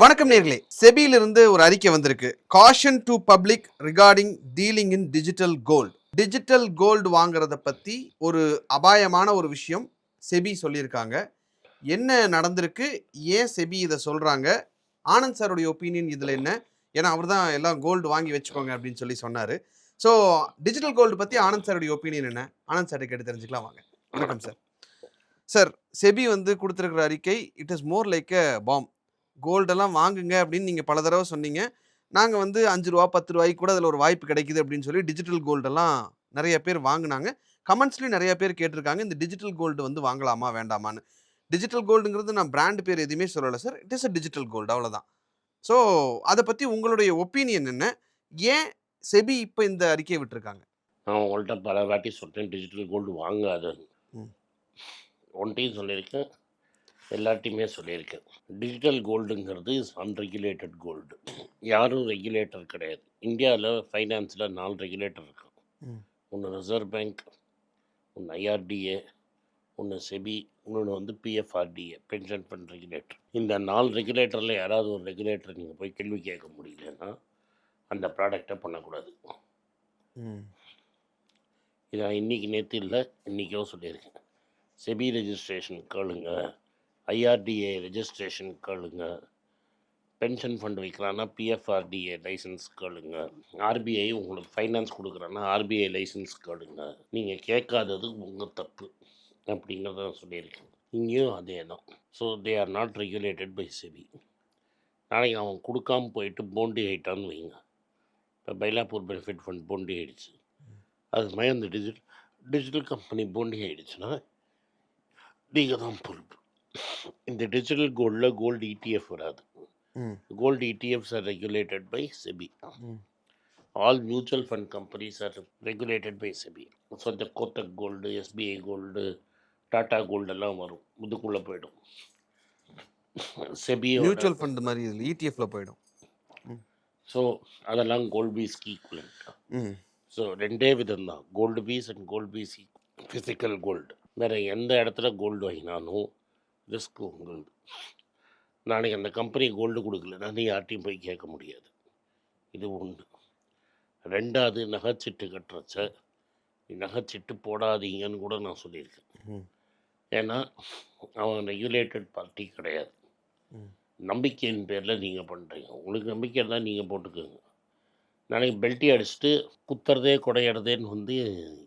வணக்கம் நேர்களே. செபியிலிருந்து ஒரு அறிக்கை வந்திருக்கு. Caution to public regarding dealing in digital gold digital gold வாங்குறத பத்தி ஒரு அபாயமான ஒரு விஷயம் செபி சொல்லியிருக்காங்க. என்ன நடந்திருக்கு? ஏன் செபி இதை சொல்றாங்க? ஆனந்த் சாருடைய ஒப்பீனியன் இதுல என்ன? ஏன்னா அவர் தான் எல்லாம் கோல்டு வாங்கி வச்சுக்கோங்க அப்படின்னு சொல்லி சொன்னாரு. ஸோ டிஜிட்டல் கோல்டு பத்தி ஆனந்த் சாருடைய ஒப்பீனியன் என்ன? ஆனந்த் சார்ட்ட கேட்டு தெரிஞ்சுக்கலாம் வாங்க. வணக்கம் சார். சார் செபி வந்து கொடுத்துருக்கிற அறிக்கை it is more like a bomb கோல்டெல்லாம் வாங்குங்க அப்படின்னு நீங்கள் பல தடவை சொன்னீங்க. நாங்கள் வந்து அஞ்சு ரூபா பத்து ரூபாய்க்கு கூட அதில் ஒரு வாய்ப்பு கிடைக்குது அப்படின்னு சொல்லி டிஜிட்டல் கோல்டெல்லாம் நிறைய பேர் வாங்குனாங்க. கமெண்ட்ஸ்லேயும் நிறைய பேர் கேட்டிருக்காங்க இந்த டிஜிட்டல் கோல்டு வந்து வாங்கலாமா வேண்டாமான்னு. டிஜிட்டல் கோல்டுங்கிறது நான் பிராண்ட் பேர் எதுவுமே சொல்லலை sir it is a digital gold அவ்வளோதான் ஸோ அதை பற்றி உங்களுடைய ஒப்பீனியன் என்ன? ஏன் செபி இப்போ இந்த அறிக்கையை விட்டுருக்காங்க? நான் உங்கள்கிட்ட பல வாட்டி சொல்கிறேன் டிஜிட்டல் கோல்டு வாங்காதுன்னு. ம். ஒன்றையும் சொல்லியிருக்கேன். எல்லார்ட்டையுமே சொல்லியிருக்கேன். டிஜிட்டல் கோல்டுங்கிறது இஸ் அன்ரெகுலேட்டட் கோல்டு யாரும் ரெகுலேட்டர் கிடையாது. இந்தியாவில் ஃபைனான்ஸில் நாலு ரெகுலேட்டர் இருக்கும். ஒன்று ரிசர்வ் பேங்க் ஒன்று ஐஆர்டிஏ ஒன்று செபி இன்னொன்று வந்து பிஎஃப்ஆர்டிஏ பென்ஷன் ஃபண்ட் ரெகுலேட்டர் இந்த நாலு ரெகுலேட்டரில் யாராவது ஒரு ரெகுலேட்டர் நீங்கள் போய் கேள்வி கேட்க முடியலன்னா அந்த ப்ராடக்டை பண்ணக்கூடாது. இது இன்றைக்கி நேற்று இல்லை இன்றைக்கோ சொல்லியிருக்கேன். செபி ரெஜிஸ்ட்ரேஷன் கேளுங்க. ஐஆர்டிஏ ரெஜிஸ்ட்ரேஷன் கேளுங்க. பென்ஷன் ஃபண்ட் வைக்கிறான்னா பிஎஃப்ஆர்டிஏ லைசன்ஸ் கேளுங்க. ஆர்பிஐ உங்களுக்கு ஃபைனான்ஸ் கொடுக்குறான்னா ஆர்பிஐ லைசன்ஸ் கேளுங்க. நீங்கள் கேட்காதது உங்கள் தப்பு அப்படிங்கிறத நான் சொல்லியிருக்கேன். இங்கேயும் அதே தான் so they are not regulated by SEBI நாளைக்கு அவன் கொடுக்காம போயிட்டு போண்டி ஆயிட்டான்னு வைங்க. இப்போ பைலாப்பூர் பெனிஃபிட் ஃபண்ட் போண்டி ஆகிடுச்சு அது மாதிரி அந்த டிஜிட்டல் டிஜிட்டல் கம்பெனி போண்டி ஆகிடுச்சுன்னா நீங்கள் தான் பொறுப்பு. இந்த டிஜிட்டல் கோல்டில் கோல்டு இடிஎஃப் வராது. Gold ETFs are regulated by SEBI all mutual fund companies are regulated by SEBI so இந்த Kotak gold SBI gold Tata gold எல்லாம் வரும். இதுக்குள்ளே போயிடும். செபி மியூச்சுவல் ஃபண்ட் மாதிரி இதில் இடிஎஃப்ல போயிடும். ஸோ அதெல்லாம் கோல்டு பீஸ்க்கு ஈக்குவலண்ட் ஸோ ரெண்டே விதம் தான் gold bees and gold bees physical gold வேறு எந்த இடத்துல கோல்டு வாங்கினாலும் ரிஸ்க் உங்களுது நாளைக்கு அந்த கம்பெனி கோல்டு கொடுக்கலன்னா நீ யார்ட்டையும் போய் கேட்க முடியாது? இது ஒன்று ரெண்டாவது நகைச்சீட்டு கட்டுறச்ச நகைச்சீட்டு போடாதீங்கன்னு கூட நான் சொல்லியிருக்கேன். ஏன்னா அவன் ரெகுலேட்டட் பார்ட்டி கிடையாது. நம்பிக்கையின் பேரில் நீங்கள் பண்ணுறீங்க உங்களுக்கு நம்பிக்கை இருந்தால் நீங்கள் போட்டுக்கோங்க. நாளைக்கு பெல்ட்டி அடிச்சுட்டு குத்துறதே குடையிறதேன்னு வந்து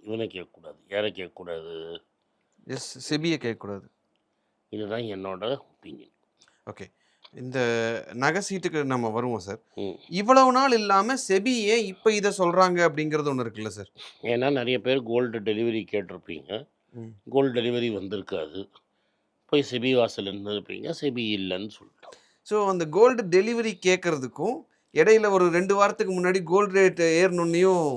இவனை கேட்கக்கூடாது. யாரை கேட்கக்கூடாது? எஸ் செபியை கேட்கக்கூடாது. இதுதான் என்னோட ஒப்பீனியன் ஓகே இந்த நகை சீட்டுக்கு நம்ம வருவோம் சார். இவ்வளவு நாள் இல்லாம செபி ஏன் இப்போ இதை சொல்றாங்க அப்படிங்கிறது ஒன்று இருக்குல்ல சார் ஏன்னா நிறைய பேர் கோல்டு டெலிவரி கேட்டிருப்பீங்க. கோல்டு டெலிவரி வந்திருக்காது. போய் செபி வாசல் இருந்திருப்பீங்க செபி இல்லைன்னு சொல்லிட்டோம். ஸோ அந்த கோல்டு டெலிவரி கேட்கறதுக்கும் இடையில ஒரு ரெண்டு வாரத்துக்கு முன்னாடி கோல்டு ரேட் ஏறணுன்னையும்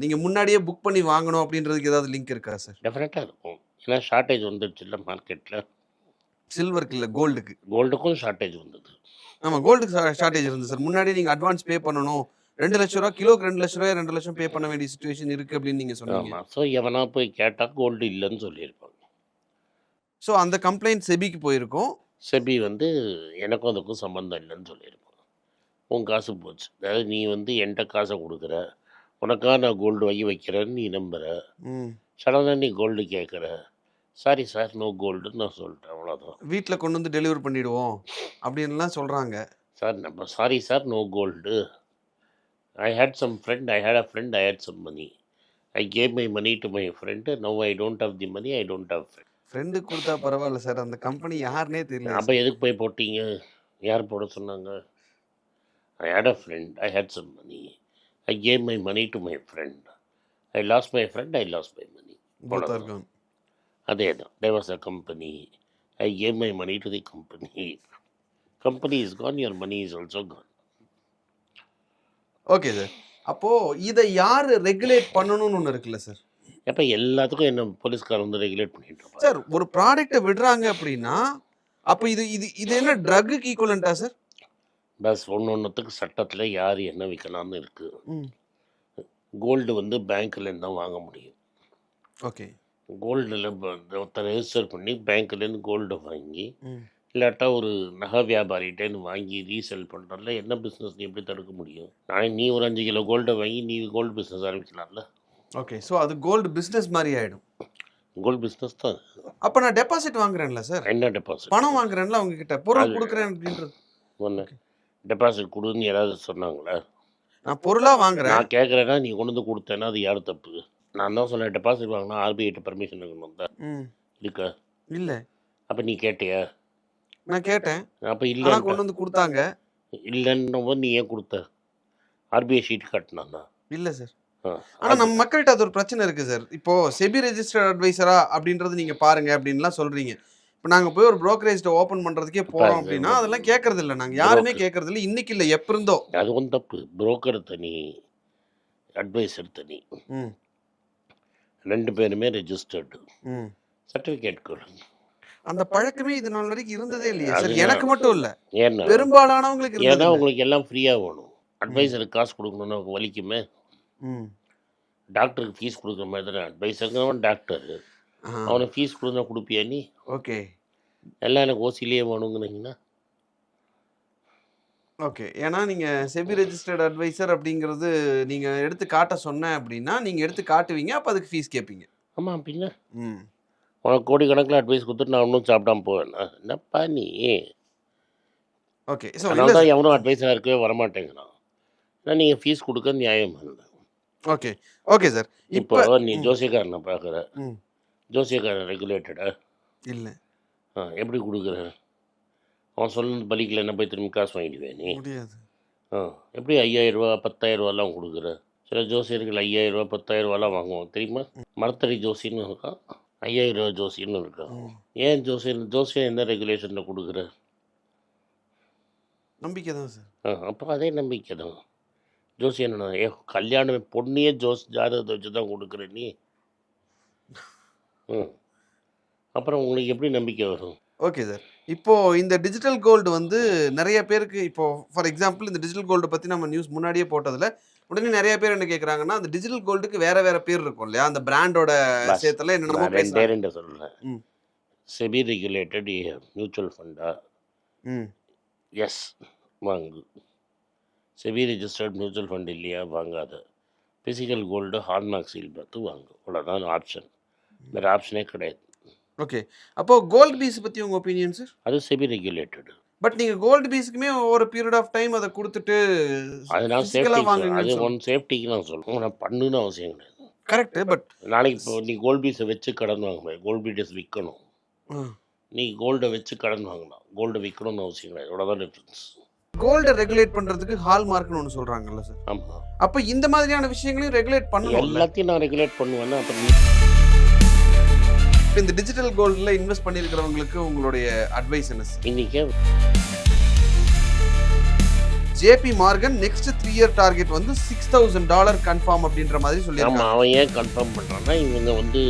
நீங்க முன்னாடியே புக் பண்ணி வாங்கணும் அப்படின்றதுக்கு ஏதாவது லிங்க் இருக்கா சார் டெஃபினட்டாக இருக்கும். ஏன்னா ஷார்ட்டேஜ் வந்துடுச்சு இல்லை மார்க்கெட்டில் சில்வருக்கு இல்லை கோல்டுக்கு கோல்டுக்கும் ஷார்ட்டேஜ் வந்தது. ஆமா கோல்டுக்கு ஷார்ட்டேஜ் இருந்து சார் முன்னாடி நீங்க அட்வான்ஸ் பே பண்ணணும். ரெண்டு லட்ச ரூபா கிலோக்கு ரெண்டு லட்ச ரூபாய் ரெண்டு லட்சம் பே பண்ண வேண்டிய சுச்சுவேஷன் இருக்கு அப்படின்னு நீங்க சொன்னீங்க. ஆமாம் ஸோ எவனா போய் கேட்டால் கோல்டு இல்லைன்னு சொல்லியிருப்பாங்க. ஸோ அந்த கம்ப்ளைண்ட் செபிக்கு போயிருக்கும். செபி வந்து எனக்கும் அதுக்கும் சம்மந்தம் இல்லைன்னு சொல்லியிருப்பாங்க. உன் காசு போச்சு. அதாவது நீ வந்து என்கிட்ட காசை கொடுக்குற. உனக்காக நான் கோல்டு வாங்கி வைக்கிறேன்னு நீ நம்புற. ம். சடனாக நீ கோல்டு கேட்குற சாரி சார் நோ கோல்டுன்னு நான் சொல்லிட்டேன் அவ்வளோதான் வீட்டில் கொண்டு வந்து டெலிவர் பண்ணிடுவோம் அப்படின்லாம் சொல்கிறாங்க சார் நம்ம sorry sir no gold. I had some friend I had a friend I had some money I gave my money to my friend no I don't have the money I don't have friend ஃப்ரெண்டுக்கு கொடுத்தா பரவாயில்ல sir அந்த company யாருனே தெரியல அப்போ எதுக்கு போய் போட்டீங்க? யார் போட சொன்னாங்க? I had a friend I had some money I gave my money to my friend I loss my friend I loss my money இருக்கும். அதே தான் was a company I gave my money to the company. Company is gone your money is also gone. Okay sir அப்போ இதை யார் regulate பண்ணணும்னு ஒன்று இருக்குல்ல sir எப்போ எல்லாத்துக்கும் என்ன போலீஸ்காரன் வந்து ரெகுலேட் பண்ணிட்டு சார் ஒரு ப்ராடக்ட்டை விடுறாங்க அப்படின்னா அப்போ இது இது இது என்ன ட்ரக்குக்கு ஈக்குவலண்டா சார் பஸ் ஒன்று ஒன்றுத்துக்கு சட்டத்தில் யார் என்ன விற்கலாம்னு இருக்குது ம். கோல்டு வந்து பேங்க்லேருந்து தான் வாங்க முடியும். ஓகே கோல்டில் ஒருத்தர் ரெஜிஸ்டர் பண்ணி பேங்க்லேருந்து கோல்டு வாங்கி இல்லாட்டா ஒரு நகை வியாபாரிகிட்டேருந்து வாங்கி ரீசெல் பண்ணுறதுல என்ன பிஸ்னஸ் நீ எப்படி தடுக்க முடியும்? நானே நீ ஒரு அஞ்சு கிலோ கோல்டை வாங்கி நீ கோல்டு பிஸ்னஸ் ஆரம்பிக்கலாம்ல. ஓகே ஸோ அது கோல்டு பிஸ்னஸ் மாதிரி ஆயிடும். கோல்டு பிஸ்னஸ் தான். அப்போ நான் டெபாசிட் வாங்குறேன்ல சார் என்ன டெபாசிட் பணம் வாங்குறேன்ல அவங்க கிட்ட பொருள் கொடுக்குறேன் அப்படின்றது. ஒன்று டெபாசிட் கொடுன்னு யாராவது சொன்னாங்களே? நான் பொருளா வாங்குறேன். நான் கேட்குறேன்னா நீ கொண்டு வந்து கொடுத்தேன்னா அது யார் தப்பு? நான் தான் சொன்னேன் டெபாசிட் வாங்கினா ஆர்பிஐட்ட பர்மிஷன் இருக்கணும் இருக்கா? இல்ல. அப்போ நீ கேட்டியா? நான் கேட்டேன். அப்போ இல்லை கொண்டு வந்து கொடுத்தாங்க. இல்லைன்னும் நீ ஏன் கொடுத்த? ஆர்பிஐ ஷீட் காட்டினாண்ணா இல்ல சார் ஆ ஆனா நம்ம மக்கள்கிட்ட அது ஒரு பிரச்சனை இருக்கு சார் இப்போ செபி ரெஜிஸ்டர்ட் அட்வைசரா அப்படின்றது நீங்க பாருங்க அப்படின்லாம் சொல்றீங்க. இப்போ நாங்க போய் ஒரு ஓபன் பண்றதுக்கே போறோம் பாருங்க. அப்படின்னா அதெல்லாம் கேட்கறது இல்ல. நாங்க யாருமே. கேட்கறது இல்ல இன்னைக்கு இல்ல எப்ப இருந்தோ. அது ஒன்றும் தப்பு. புரோக்கர் தனி அட்வைசர் தனி ரெண்டு பேருமே ரெஜிஸ்டர்டு சர்டிஃபிகேட் கொடு. அந்த பழக்கமே இது நாள் வரைக்கும் இருந்ததே இல்லையா. சார். எனக்கு மட்டும் இல்ல. ஏன்னா பெரும்பாலானவங்களுக்கு ஏன்னா. உங்களுக்கு எல்லாம் ஃப்ரீயாக வேணும். அட்வைசருக்கு காசு கொடுக்கணும்னு வலிக்குமே. ம். டாக்டருக்கு ஃபீஸ் கொடுக்குற மாதிரி தானே? அட்வைசருங்கிறவன் டாக்டர் அவனுக்கு ஃபீஸ் கொடுத்தா கொடுப்பியா நீ? ஓகே. எல்லாம் எனக்கு ஓசிலேயே வேணுங்கிறீங்கன்னா ஓகே. ஏன்னா நீங்க செபி ரெஜிஸ்டர்ட் அட்வைசர் அப்படிங்கிறது நீங்க எடுத்து காட்ட சொன்னேன் அப்படின்னா நீங்க எடுத்து காட்டுவீங்க அப்ப அதுக்கு ஃபீஸ் கேட்பீங்க ஆமாம் பின்ன? ம். உனக்கு கோடி கணக்கில் அட்வைஸ் கொடுத்துட்டு நான் ஒன்றும் சாப்பிடாம போவேன்னா என்னப்பா நீ? ஓகே. ஸோ அதனால தான் எவனும் அட்வைஸராக இருக்கவே வரமாட்டேங்கிறான். ஏன்னா நீங்கள் ஃபீஸ் கொடுக்க நியாயம் இல்லை. ஓகே. ஓகே சார் இப்போ நீ ஜோசியக்காரனை பார்க்குற. ம். ஜோசியக்காரன் ரெகுலேட்டடா இல்லை. ஆ எப்படி கொடுக்குற? அவன் சொன்னது பலிக்கல என்ன போய் திரும்பி காசு வாங்கிடுவேன் நீ? முடியாது. ஆ எப்படி ஐயாயிரரூவா பத்தாயிரரூவாலாம் கொடுக்குற? சில ஜோசியர்கள் ஐயாயிரரூவா பத்தாயிரரூவாலாம் வாங்குவோம் தெரியுமா? மரத்தடி ஜோசின்னு இருக்கான் ஐயாயிரரூவா ஜோசின்னு இருக்கான். ஏன் ஜோசியன் ஜோசியம் எந்த ரெகுலேஷனில் கொடுக்குற? நம்பிக்கை தான் சார். ஆ அப்போ அதே நம்பிக்கை தான். ஜோசியம் என்ன ஏ கல்யாணம் பொண்ணையே ஜோஸ் ஜாதகத்தை வச்சு தான் கொடுக்குற நீ? ம். அப்புறம் உங்களுக்கு எப்படி நம்பிக்கை வரும்? Okay sir. இப்போ இந்த டிஜிட்டல் கோல்டு வந்து நிறைய பேருக்கு இப்போ ஃபார் எக்ஸாம்பிள் இந்த டிஜிட்டல் கோல்டு பத்தி நம்ம நியூஸ் முன்னாடியே போட்டதுல உடனே நிறைய பேர் என்ன கேக்குறாங்கன்னா அந்த டிஜிட்டல் கோல்டுக்கு வேற வேற பேர் இருக்கும் இல்லையா? அந்த பிராண்டோட என்னென்னமோ நான் ரெண்டே ரெண்டு சொல்கிறேன். செபி ரெகுலேட்டட் மியூச்சுவல் ஃபண்டா ம். எஸ் வாங்கு. செபி ரெஜிஸ்டர்ட் மியூச்சுவல் ஃபண்ட் இல்லையா? வாங்காத. ஃபிசிக்கல் கோல்டு ஹால்மார்க் சீல் பார்த்து வாங்கு. அவ்வளோதான் ஆப்ஷன் வேறு ஆப்ஷனே கிடையாது. ஓகே அப்போ கோல்டு பீஸ் பத்தி உங்க ஒப்பீனியன் சார் அது செபி ரெகுலேட்டடு பட் நீங்க கோல்டு பீஸ்க்குமே ஒரு பீரியட் ஆஃப் டைம் அதை கொடுத்துட்டு அது நான் physical ஆ சேஃப்டி அது ஒன் சேஃப்டிக்கு நான் சொல்லுவேன் நான் பண்ணுன்னு அவசியம் கிடையாது. கரெக்ட் பட் நாளைக்கு இப்போ நீ கோல்ட் பீஸை வச்சு கடன் வாங்க கோல்ட் பீட்டஸ் விற்கணும் நீ கோல்டை வச்சு கடன் வாங்கலாம். கோல்டை விற்கணும்னு அவசியம் கிடையாது. இவ்வளோதான் டிஃப்ரென்ஸ் கோல்டை ரெகுலேட் பண்றதுக்கு ஹால் மார்க்னு ஒன்று சொல்றாங்கல்ல சார் ஆமாம் அப்போ இந்த மாதிரியான விஷயங்களையும் ரெகுலேட் பண்ணணும் எல்லாத்தையும் நான் ரெகுலேட் பண்ணுவேன்னா அப்போ நீ இப்போ இந்த டிஜிட்டல் கோல்டில் இன்வெஸ்ட் பண்ணியிருக்கிறவங்களுக்கு உங்களுடைய அட்வைஸ் என்ன sir JP Morgan next three year target வந்து சிக்ஸ் தௌசண்ட் டாலர் கன்ஃபார்ம் அப்படின்ற மாதிரி சொல்லியிருக்காங்க. அவன் ஏன் கன்ஃபார்ம் பண்ணுறான்னா இவங்க வந்து